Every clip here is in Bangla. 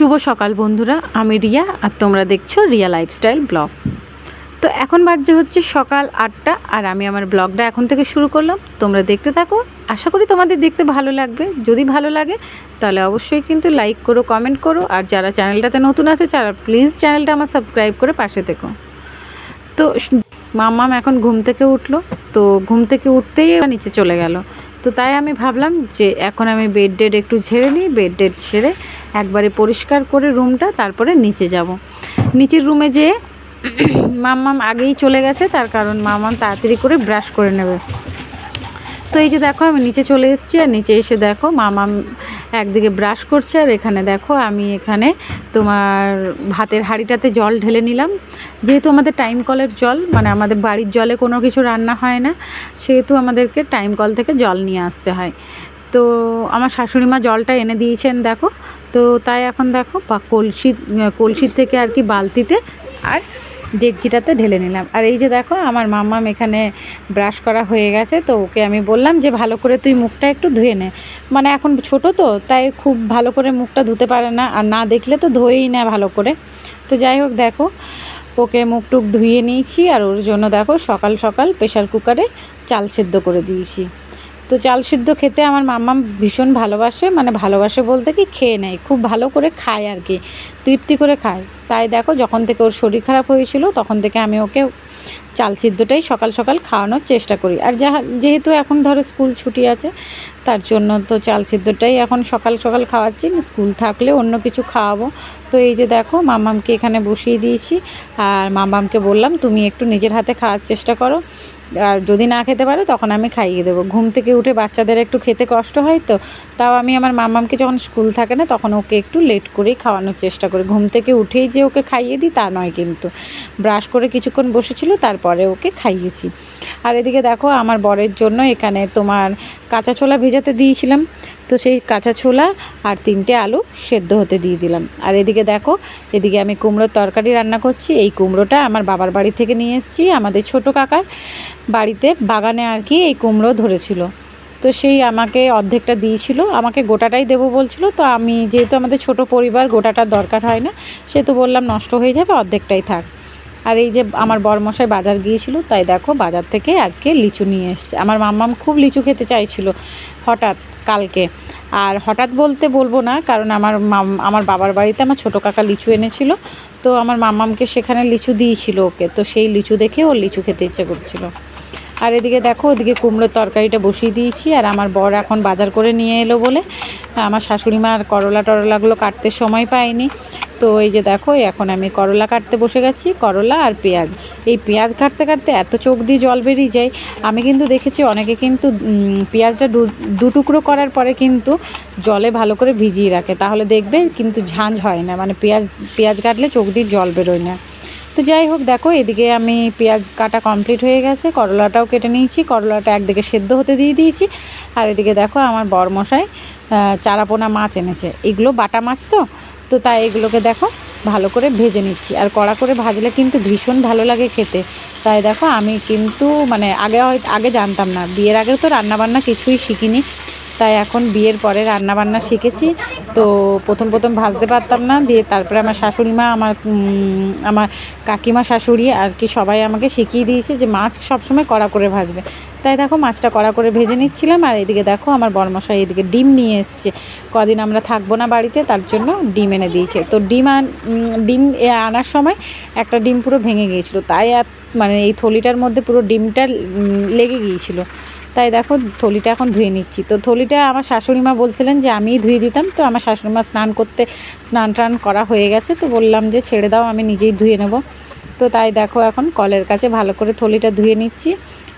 শুভ সকাল বন্ধুরা, আমি রিয়া আর তোমরা দেখছ রিয়া লাইফস্টাইল ব্লগ তো এখন বাজছে হচ্ছে সকাল আটটা আর আমি আমার ব্লগটা এখন থেকে শুরু করলাম। তোমরা দেখতে থাকো, আশা করি তোমাদের দেখতে ভালো লাগবে। যদি ভালো লাগে, তাহলে অবশ্যই কিন্তু লাইক করো কমেন্ট করো, আর যারা চ্যানেলটাতে নতুন আছে, তারা প্লিজ চ্যানেলটা আমার সাবস্ক্রাইব করে পাশে থেকো। তো মামাম এখন ঘুম থেকে উঠল, তো ঘুম থেকে উঠতেই নিচে চলে গেল। তো তাই আমি ভাবলাম যে এখন আমি বেড ডেড একটু ঝেড়ে নিই বেড ডেড ঝেড়ে একবারে পরিষ্কার করে রুমটা তারপরে নিচে যাব। নিচের রুমে যেয়ে মাম্মাম আগেই চলে গেছে, তার কারণ মাম্মাম তাড়াতাড়ি করে ব্রাশ করে নেবে। তো এই যে দেখো আমি নিচে চলে এসেছি, আর নিচে এসে দেখো মামাম একদিকে ব্রাশ করছে আর এখানে দেখো আমি এখানে তোমার ভাতের হাঁড়িটাতে জল ঢেলে নিলাম। যেহেতু আমাদের টাইম কলের জল মানে আমাদের বাড়ির জলে কোনো কিছু রান্না হয় না, সেহেতু আমাদেরকে টাইম কল থেকে জল নিয়ে আসতে হয়। তো আমার শাশুড়ি মা জলটা এনে দিয়েছেন, দেখো। তো তাই এখন দেখো বা কলসি, কলসির থেকে আর কি বালতিতে আর ডেকচিটাতে ঢেলে নিলাম। আর এই যে দেখো, আমার মাম্মাম এখানে ব্রাশ করা হয়ে গেছে, তো ওকে আমি বললাম যে, ভালো করে তুই মুখটা একটু ধুয়ে নে। মানে এখন ছোট তো, তাই খুব ভালো করে মুখটা ধুতে পারে না, আর না দেখলে তো ধোয়েই না ভালো করে। তো যাই হোক, দেখো, ওকে মুখ টুক ধুয়ে নিয়েছি, আর ওর জন্য দেখো, সকাল সকাল প্রেশার কুকারে চাল সেদ্ধ করে দিয়েছি। তো চাল সিদ্ধ খেতে আমার মাম্মা ভীষণ ভালোবাসে মানে ভালোবাসে বলতে কি খেয়ে নেয়, খুব ভালো করে খায় আর কি, তৃপ্তি করে খায়। তাই দেখো, যখন থেকে ওর শরীর খারাপ হয়েছিল, তখন থেকে আমি ওকে চাল সিদ্ধটাই সকাল সকাল খাওয়ানোর চেষ্টা করি। আর যা যেহেতু এখন ধরো স্কুল ছুটি আছে, তার জন্য তো চাল সিদ্ধটাই এখন সকাল সকাল খাওয়াচ্ছি স্কুল থাকলে অন্য কিছু খাওয়াবো। তো এই যে দেখো মামামকে এখানে বসিয়ে দিয়েছি, আর মামামকে বললাম, তুমি একটু নিজের হাতে খাওয়ার চেষ্টা করো। আর যদি না খেতে পারে তখন আমি খাইয়ে দেবো। ঘুম থেকে উঠে বাচ্চাদের একটু খেতে কষ্ট হয় তো, তাও আমি আমার মামামকে যখন স্কুল থাকে না তখন ওকে একটু লেট করেই খাওয়ানোর চেষ্টা করি। ঘুম থেকে উঠেই যে ওকে খাইয়ে দিই তা নয় কিন্তু। ব্রাশ করে কিছুক্ষণ বসেছিল, তারপরে ওকে খাইয়েছি। আর এদিকে দেখো আমার বরের জন্য এখানে তোমার কাঁচা ছোলা ভেজাতে দিয়েছিলাম। তো সেই কাঁচা ছোলা আর তিনটে আলু সেদ্ধ হতে দিয়ে দিলাম। আর এদিকে দেখো, এদিকে আমি কুমড়োর তরকারি রান্না করছি। এই কুমড়োটা আমার বাবার বাড়ি থেকে নিয়ে এসেছি, আমাদের ছোট কাকার বাড়িতে বাগানে আর কি এই কুমড়ো ধরেছিল। তো সেই আমাকে অর্ধেকটা দিয়েছিল, আমাকে গোটাটাই দেবো বলছিল। তো আমি যেহেতু আমাদের ছোট পরিবার, গোটাটার দরকার হয় না সেহেতু বললাম নষ্ট হয়ে যাবে, অর্ধেকটাই থাক। আর এই যে আমার বরমশাই বাজার গিয়েছিল, তাই দেখো বাজার থেকে আজকে লিচু নিয়ে এসছে। আমার মাম্মাম খুব লিচু খেতে চাইছিল হঠাৎ কালকে। আর হঠাৎ বলতে বলব না, কারণ আমার মাম, আমার বাবার বাড়িতে আমার ছোটো কাকা লিচু এনেছিল, তো আমার মাম্মামকে সেখানে লিচু দিয়েছিল ওকে, তো সেই লিচু দেখে ওর লিচু খেতে ইচ্ছে করছিল। আর এদিকে দেখো, ওদিকে কুমড়োর তরকারিটা বসিয়ে দিয়েছি, আর আমার বর এখন বাজার করে নিয়ে এলো বলে। আমার শাশুড়ি মা আর করলা টরলাগুলো কাটতে সময় পায়নি। তো এই যে দেখো, এখন আমি করলা কাটতে বসে গেছি, করলা আর পেঁয়াজ। এই পেঁয়াজ কাটতে কাটতে এত চোখ দিয়ে জল বেরিয়ে যায়, আমি কিন্তু দেখেছি অনেকে কিন্তু পেঁয়াজটা দু টুকরো করার পরে কিন্তু জলে ভালো করে ভিজিয়ে রাখে। তাহলে দেখবে কিন্তু ঝাঁঝ হয় না মানে পেঁয়াজ পেঁয়াজ কাটলে চোখ দিয়ে জল বেরোয় না। তো যাই হোক, দেখো, এদিকে আমি পেঁয়াজ কাটা কমপ্লিট হয়ে গেছে, করলাটাও কেটে নিয়েছি, করলাটা একদিকে সেদ্ধ হতে দিয়ে দিয়েছি। আর এদিকে দেখো, আমার বরমশাই চারাপোনা মাছ এনেছে। এগুলো বাটা মাছ তো? তো তাই এগুলোকে দেখো, ভালো করে ভেজে নিচ্ছি। আর কড়া করে ভাজলে কিন্তু ভীষণ ভালো লাগে খেতে। তাই দেখো আমি কিন্তু মানে আগে হয়, আগে জানতাম না। বিয়ের আগে তো রান্নাবান্না কিছুই শিখিনি। তাই এখন বিয়ের পরে রান্না বান্না শিখেছি। তো প্রথম প্রথম ভাজতে পারতাম না, দিয়ে তারপরে আমার শাশুড়ি মা, আমার আমার কাকিমা, শাশুড়ি আর কি সবাই আমাকে শিখিয়ে দিয়েছে যে মাছ সবসময় কড়া করে ভাজবে। তাই দেখো মাছটা কড়া করে ভেজে নিচ্ছিলাম আর এদিকে দেখো আমার বরমশাই এদিকে ডিম নিয়ে এসছে। কদিন আমরা থাকব না বাড়িতে, তার জন্য ডিম এনে দিয়েছে। তো ডিম আন ডিম আনার সময় একটা ডিম পুরো ভেঙে গিয়েছিল। তাই মানে এই থলিটার মধ্যে পুরো ডিমটা লেগে গিয়েছিল। তাই দেখো থলিটা এখন ধুয়ে নিচ্ছি। তো থলিটা আমার শাশুড়ি মা বলছিলেন যে আমিই ধুয়ে দিতাম, তো আমার শাশুড়ি মা স্নান করতে, স্নান টান করা হয়ে গেছে, তো বললাম যে ছেড়ে দাও, আমি নিজেই ধুয়ে নেব। তো তাই দেখো এখন কলের কাছে ভালো করে থলিটা ধুয়ে নিচ্ছি।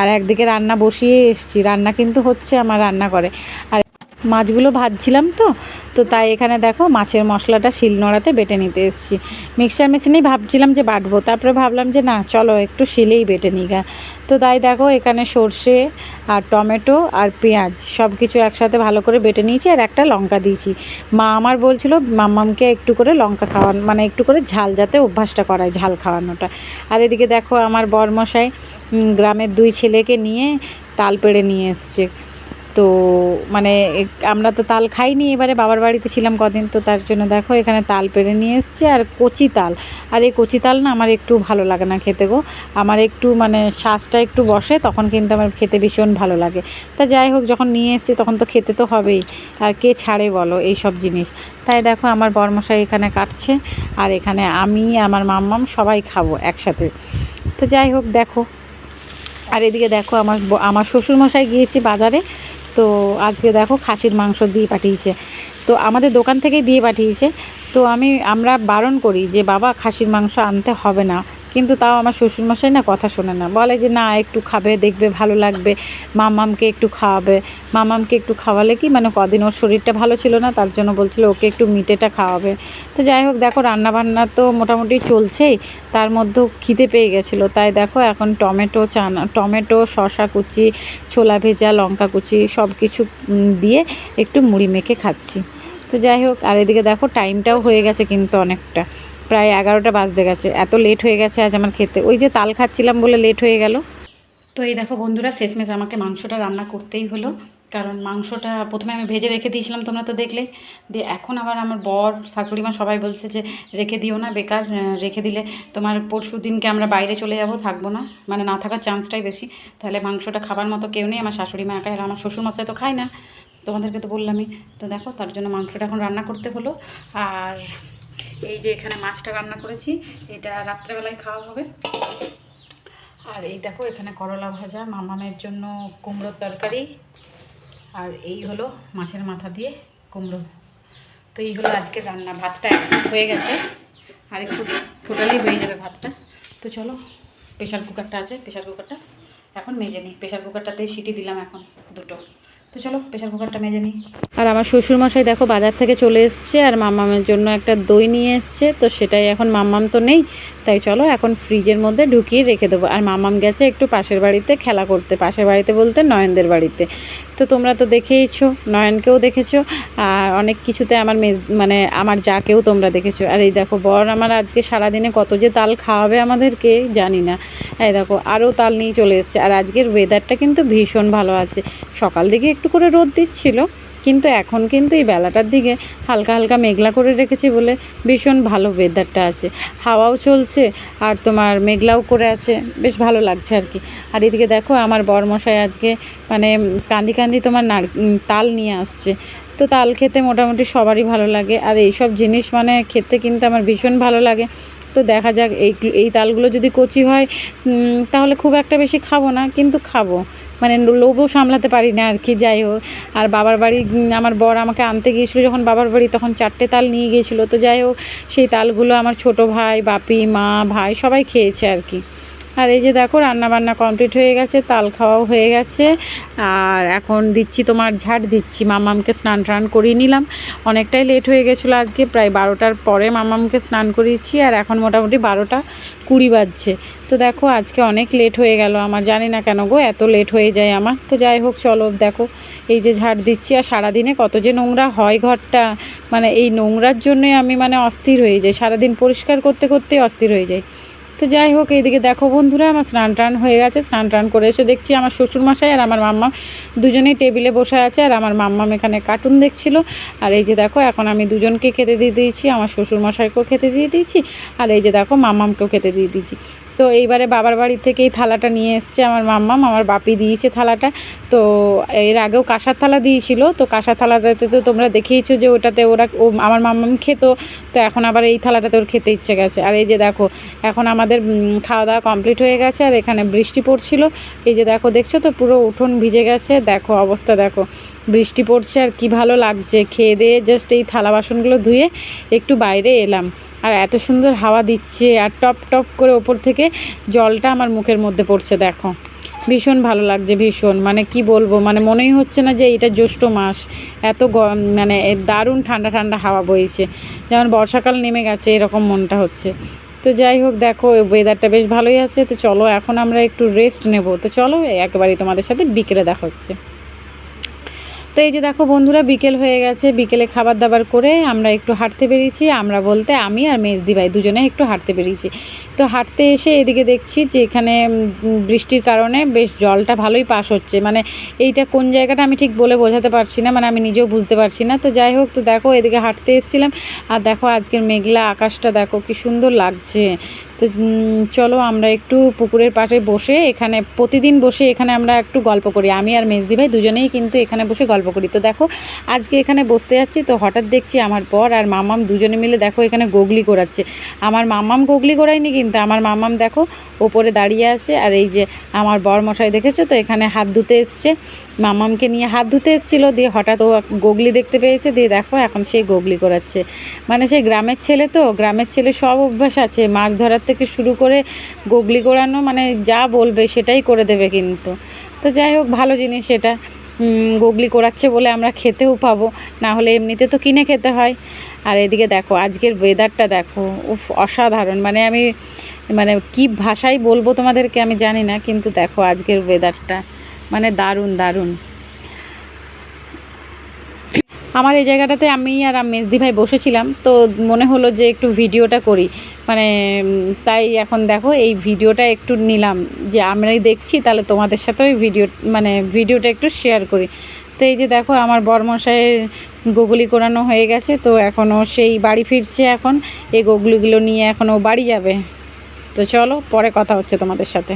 আর একদিকে রান্না বসিয়ে এসেছি, রান্না কিন্তু হচ্ছে আমার রান্না করে আর মাছগুলো ভাজছিলাম তো তো তাই এখানে দেখো মাছের মশলাটা শিলনোড়াতে বেটে নিতে এসেছি। মিক্সার মেশিনেই ভাবছিলাম যে বাটবো, তারপরে ভাবলাম যে না, চলো একটু শিলেই বেটে নিই গা। তো তাই দেখো এখানে সর্ষে আর টমেটো আর পেঁয়াজ সব কিছু একসাথে ভালো করে বেটে নিয়েছি আর একটা লঙ্কা দিয়েছি। মা আমার বলছিল, মাম্মামকে একটু করে লঙ্কা খাওয়ানো মানে একটু করে ঝাল যাতে অভ্যাসটা করায় ঝাল খাওয়ানোটা। আর এদিকে দেখো আমার বরমশাই গ্রামের দুই ছেলেকে নিয়ে তাল পেড়ে নিয়ে এসছে। তো মানে আমরা তো তাল খাইনি, এবারে বাবার বাড়িতে ছিলাম কদিন, তো তার জন্য দেখো এখানে তাল পেরে নিয়ে এসছে আর কচি তাল। আর এই কচি তাল না আমার একটু ভালো লাগে না খেতে গো। আমার একটু মানে শ্বাসটা একটু বসে, তখন কিন্তু আমার খেতে ভীষণ ভালো লাগে। তা যাই হোক, যখন নিয়ে এসছে, তখন তো খেতে তো হবেই। আর কে ছাড়ে বলো এই সব জিনিস? তাই দেখো আমার বরমশাই এখানে কাটছে, আর এখানে আমি, আমার মাম্মাম সবাই খাব একসাথে। তো যাই হোক, দেখো। আর এদিকে দেখো আমার আমার শ্বশুরমশাই গিয়েছি বাজারে। তো আজকে দেখো খাসির মাংস দিয়ে পাঠিয়েছে। তো আমাদের দোকান থেকেই দিয়ে পাঠিয়েছে। তো আমি, আমরা বারণ করি যে, বাবা, খাসির মাংস আনতে হবে না। কিন্তু তাও আমার শ্বশুরমশাই না কথা শোনে না। বলে যে, না, একটু খাবে, দেখবে, ভালো লাগবে। মামামকে একটু খাওয়াবে। মামামকে একটু খাওয়ালে কি মানে কদিন ওর শরীরটা ভালো ছিল না, তার জন্য বলছিল, ওকে একটু মিটেটা খাওয়াবে। তো যাই হোক, দেখো, রান্নাবান্না তো মোটামুটি চলছেই। তার মধ্যেও খিদে পেয়ে গেছিল। তাই দেখো, এখন টমেটো চানা, টমেটো শশা কুচি, ছোলা ভেজা, লঙ্কা কুচি সব কিছু দিয়ে একটু মুড়ি মেখে খাচ্ছি। তো যাই হোক, আর এদিকে দেখো টাইমটাও হয়ে গেছে কিন্তু অনেকটা। প্রায় এগারোটা বাজতে গেছে। এত লেট হয়ে গেছে আজ আমার খেতে। ওই যে তাল খাচ্ছিলাম বলে লেট হয়ে গেল। তো এই দেখো বন্ধুরা, শেষমেশ আমাকে মাংসটা রান্না করতেই হলো। কারণ মাংসটা প্রথমে আমি ভেজে রেখে দিয়েছিলাম, তোমরা তো দেখলে। দিয়ে এখন আবার আমার বর, শাশুড়ি মা সবাই বলছে যে, রেখে দিও না, বেকার রেখে দিলে তোমার পরশু দিনকে আমরা বাইরে চলে যাব, থাকব না। মানে না থাকার চান্সটাই বেশি। তাহলে মাংসটা খাবার মতো কেউ নেই, আমার শাশুড়ি মা একাই আর আমার শ্বশুরমশাই তো খায় না। তোমাদেরকে তো বললামই। তো দেখো, তার জন্য মাংসটা এখন রান্না করতে হলো। আর এই যে এখানে মাছটা রান্না করেছি, এটা রাত্রেবেলায় খাওয়া হবে। আর এই দেখো, এখানে করলা ভাজা, মামামের জন্য কুমড়োর তরকারি, আর এই হলো মাছের মাথা দিয়ে কুমড়ো। তো এই হলো আজকের রান্না, ভাতটা হয়ে গেছে, আর একটু টোটালি হয়ে যাবে ভাতটা। তো চলো প্রেশার কুকারটা আছে প্রেশার কুকারটা এখন মেজে নিই। প্রেশার কুকারটাতে সিটি দিলাম এখন দুটো। তো চলো, প্রেশার কুকারটা মেজে নিই। আর আমার শ্বশুরমশাই দেখো বাজার থেকে চলে এসছে আর মামামের জন্য একটা দই নিয়ে এসছে, তো সেটাই এখন মাম্মাম তো নেই, তাই চলো এখন ফ্রিজের মধ্যে ঢুকিয়ে রেখে দেবো। আর মামাম গেছে একটু পাশের বাড়িতে খেলা করতে, পাশের বাড়িতে বলতে নয়নদের বাড়িতে। তো তোমরা তো দেখেইছো, নয়নকেও দেখেছ, আর অনেক কিছুতে আমার মেজ মানে আমার যাকেও তোমরা দেখেছ। আর এই দেখো, বর আমার আজকে সারাদিনে কত যে তাল খাওয়াবে আমাদেরকে, জানি না। এই দেখো, আরও তাল নিয়ে চলে এসছে। আর আজকের ওয়েদারটা কিন্তু ভীষণ ভালো আছে। সকাল দিকে একটু করে রোদ দিচ্ছিল কিন্তু এখন কিন্তু এই বেলাটার দিকে হালকা হালকা মেঘলা করে রেখেছি বলে ভীষণ ভালো ওয়েদারটা আছে। হাওয়াও চলছে আর তোমার মেঘলাও করে আছে, বেশ ভালো লাগছে আর কি। আর এদিকে দেখো আমার বরমশাই আজকে মানে কান্দি কান্দি তোমার নার তাল নিয়ে আসছে। তো তাল খেতে মোটামুটি সবারই ভালো লাগে আর এই সব জিনিস মানে খেতে কিন্তু আমার ভীষণ ভালো লাগে। তো দেখা যাক এই এই তালগুলো যদি কচি হয় তাহলে খুব একটা বেশি খাব না, কিন্তু খাব। মানে লোভও সামলাতে পারি না আর কি, যাই হোক। আর বাবার বাড়ি আমার বর আমাকে আনতে গিয়েছিল যখন বাবার বাড়ি, তখন চারটে তাল নিয়ে গিয়েছিল। তো যাই হোক, সেই তালগুলো আমার ছোট ভাই, বাপি, মা, ভাই সবাই খেয়েছে আর কি। আর এই যে দেখো রান্না বান্না কমপ্লিট হয়ে গেছে, তাল খাওয়াও হয়ে গেছে। আর এখন দিচ্ছি তোমার ঝাড়, দিচ্ছি মামামকে স্নান টান করিয়ে নিলাম। অনেকটাই লেট হয়ে গেছিল আজকে, প্রায় বারোটার পরে মামামকে স্নান করিয়েছি, আর এখন মোটামুটি বারোটা কুড়ি বাজছে। তো দেখো, আজকে অনেক লেট হয়ে গেল আমার, জানি না কেন গো, এত লেট হয়ে যায় আমার। তো যাই হোক, চলো দেখো, এই যে ঝাড় দিচ্ছি, আর সারাদিনে কত যে নোংরা হয় ঘরটা মানে এই নোংরার জন্যই আমি মানে অস্থির হয়ে যাই। সারাদিন পরিষ্কার করতে করতেই অস্থির হয়ে যাই। তো যাই হোক, এইদিকে দেখো বন্ধুরা, আমার স্নান টান হয়ে গেছে। স্নান টান করে এসে দেখছি আমার শ্বশুরমশাই আর আমার মাম্মা দুজনেই টেবিলে বসে আছে আর আমার মাম্মাম এখানে কার্টুন দেখছিল। আর এই যে দেখো, এখন আমি দুজনকে খেতে দিয়ে দিয়েছি, আমার শ্বশুরমশাইকেও খেতে দিয়ে দিয়েছি, আর এই যে দেখো, মাম্মামকেও খেতে দিয়ে দিয়েছি। তো এইবারে বাবার বাড়ি থেকে এই থালাটা নিয়ে এসছে আমার মাম্মাম আমার বাপি দিয়েছে থালাটা। তো এর আগেও কাঁসার থালা দিয়েছিল। তো কাঁসার থালাটাতে তো তোমরা দেখেইছো যে ওটাতে ওরা ও আমার মাম্মাম খেত। তো এখন আবার এই থালাটাতে ওর খেতে ইচ্ছে গেছে। আর এই যে দেখো, এখন আমাদের খাওয়া দাওয়া কমপ্লিট হয়ে গেছে আর এখানে বৃষ্টি পড়ছিল। এই যে দেখো, দেখছ তো পুরো উঠোন ভিজে গেছে। দেখো অবস্থা, দেখো। বৃষ্টি পড়ছে আর কি ভালো লাগছে। খেয়ে দিয়ে জাস্ট এই থালা বাসনগুলো ধুয়ে একটু বাইরে এলাম। আর এত সুন্দর হাওয়া দিচ্ছে আর টপ টপ করে ওপর থেকে জলটা আমার মুখের মধ্যে পড়ছে, দেখো। ভীষণ ভালো লাগছে, ভীষণ। মানে কি বলব মানে মনেই হচ্ছে না যে এটা জ্যৈষ্ঠ মাস। এত মানে দারুণ ঠান্ডা ঠান্ডা হাওয়া বইছে। যেমন বর্ষাকাল নেমে গেছে, এরকম মনটা হচ্ছে। তো যাই হোক, দেখো ওয়েদারটা বেশ ভালোই আছে। তো চলো, এখন আমরা একটু রেস্ট নেব। তো চলো, একেবারেই তোমাদের সাথে বিকেলে দেখা হচ্ছে। তো এই যে দেখো বন্ধুরা, বিকেল হয়ে গেছে। বিকেলে খাবার দাবার করে আমরা একটু হাঁটতে বেরিয়েছি। আমরা বলতে আমি আর মেজদি ভাই দুজনে একটু হাঁটতে বেরিয়েছি। তো হাঁটতে এসে এদিকে দেখছি যে এখানে বৃষ্টির কারণে বেশ জলটা ভালোই পাস হচ্ছে। মানে এইটা কোন জায়গাটা আমি ঠিক বলে বোঝাতে পারছি না মানে আমি নিজেও বুঝতে পারছি না। তো যাই হোক, তো দেখো এদিকে হাঁটতে এসেছিলাম। আর দেখো আজকের মেঘলা আকাশটা দেখো কি সুন্দর লাগছে। তো চলো আমরা একটু পুকুরের পাড়ে বসে এখানে, প্রতিদিন বসে এখানে আমরা একটু গল্প করি। আমি আর মেজদি ভাই দুজনেই কিন্তু এখানে বসে গল্প করি। তো দেখো, আজকে এখানে বসতে যাচ্ছি, তো হঠাৎ দেখছি আমার পর আর মামাম দুজনে মিলে দেখো এখানে গোগলি করাচ্ছে আমার মামাম গোগলি করায়নি কিন্তু, আমার মামাম দেখো ওপরে দাঁড়িয়ে আছে। আর এই যে আমার বর মশাই দেখেছ তো, এখানে হাত ধুতে এসছে। মামামকে নিয়ে হাত ধুতে এসেছিল দিয়ে হঠাৎ ও গোগলি দেখতে পেয়েছে দিয়ে দেখো এখন সেই গোগলি করাচ্ছে। মানে সেই গ্রামের ছেলে তো গ্রামের ছেলে সব অভ্যাস আছে মাছ ধরার থেকে শুরু করে গোগলি করানো মানে যা বলবে সেটাই করে দেবে কিন্তু। তো যাই হোক ভালো জিনিস উম, গোগলি করাচ্ছে বলে আমরা খেতেও পাবো না হলে এমনিতে তো কিনে খেতে হয়। আর এদিকে দেখো আজকের ওয়েদারটা দেখো উফ অসাধারণ। মানে আমি মানে কি ভাষায় বলব তোমাদেরকে আমি জানি না কিন্তু দেখো আজকের ওয়েদারটা মানে দারুণ দারুণ। আমার এই জায়গাটাতে আমি আর মেজদি ভাই বসেছিলাম, তো মনে হলো যে একটু ভিডিওটা করি। মানে তাই এখন দেখো, এই ভিডিওটা একটু নিলাম। যে আমরাই দেখছি, তাহলে তোমাদের সাথে ওই ভিডিও মানে ভিডিওটা একটু শেয়ার করি। তো এই যে দেখো, আমার বরমশাইয়ের গোগলি করানো হয়ে গেছে, তো এখনও সেই বাড়ি ফিরছে এখন। এই গোগলিগুলো নিয়ে এখনও বাড়ি যাবে। তো চলো, পরে কথা হচ্ছে তোমাদের সাথে।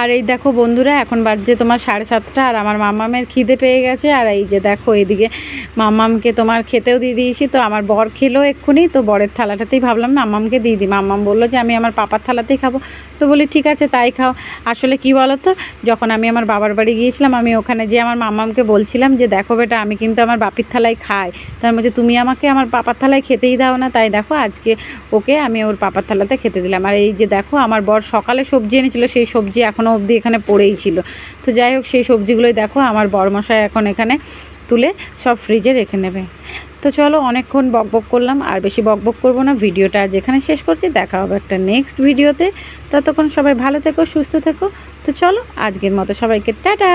আর এই দেখো বন্ধুরা, এখন বাজছে তোমার সাড়ে সাতটা আর আমার মামামের খিদে পেয়ে গেছে। আর এই যে দেখো এদিকে মামামকে তোমার খেতেও দিয়ে দিয়েছি, তো আমার বর খেলো এক্ষুনি, তো বরের থালাটাতেই ভাবলাম না মামামকে দিয়ে দিই। মামাম বলল যে আমি আমার পাপার থালাতেই খাব। তো বলি, ঠিক আছে, তাই খাও। আসলে কি বলো তো যখন আমি আমার বাবার বাড়ি গিয়েছিলাম, আমি ওখানে যে আমার মামামকে বলছিলাম যে, দেখো বেটা, আমি কিন্তু আমার বাপির থালায় খাই। তার মধ্যে তুমি আমাকে আমার পাপার থালায় খেতেই দাও না। তাই দেখো আজকে ওকে আমি ওর পাপার থালাতে খেতে দিলাম। আর এই যে দেখো, আমার বর সকালে সবজি এনেছিল, সেই সবজি এখনও অবধি এখানে পড়েই ছিল। তো যাই হোক, সেই সবজিগুলোই দেখো, আমার বরমশাই এখন এখানে তুলে সব ফ্রিজে রেখে নেবে। তো চলো, অনেকক্ষণ বকবক করলাম, আর বেশি বকবক করব না, ভিডিওটা যেখানে শেষ করছি, দেখা হবে একটা নেক্সট ভিডিওতে ততক্ষণ সবাই ভালো থেকো, সুস্থ থেকো। তো চলো, আজকের মতো সবাইকে, টাটা!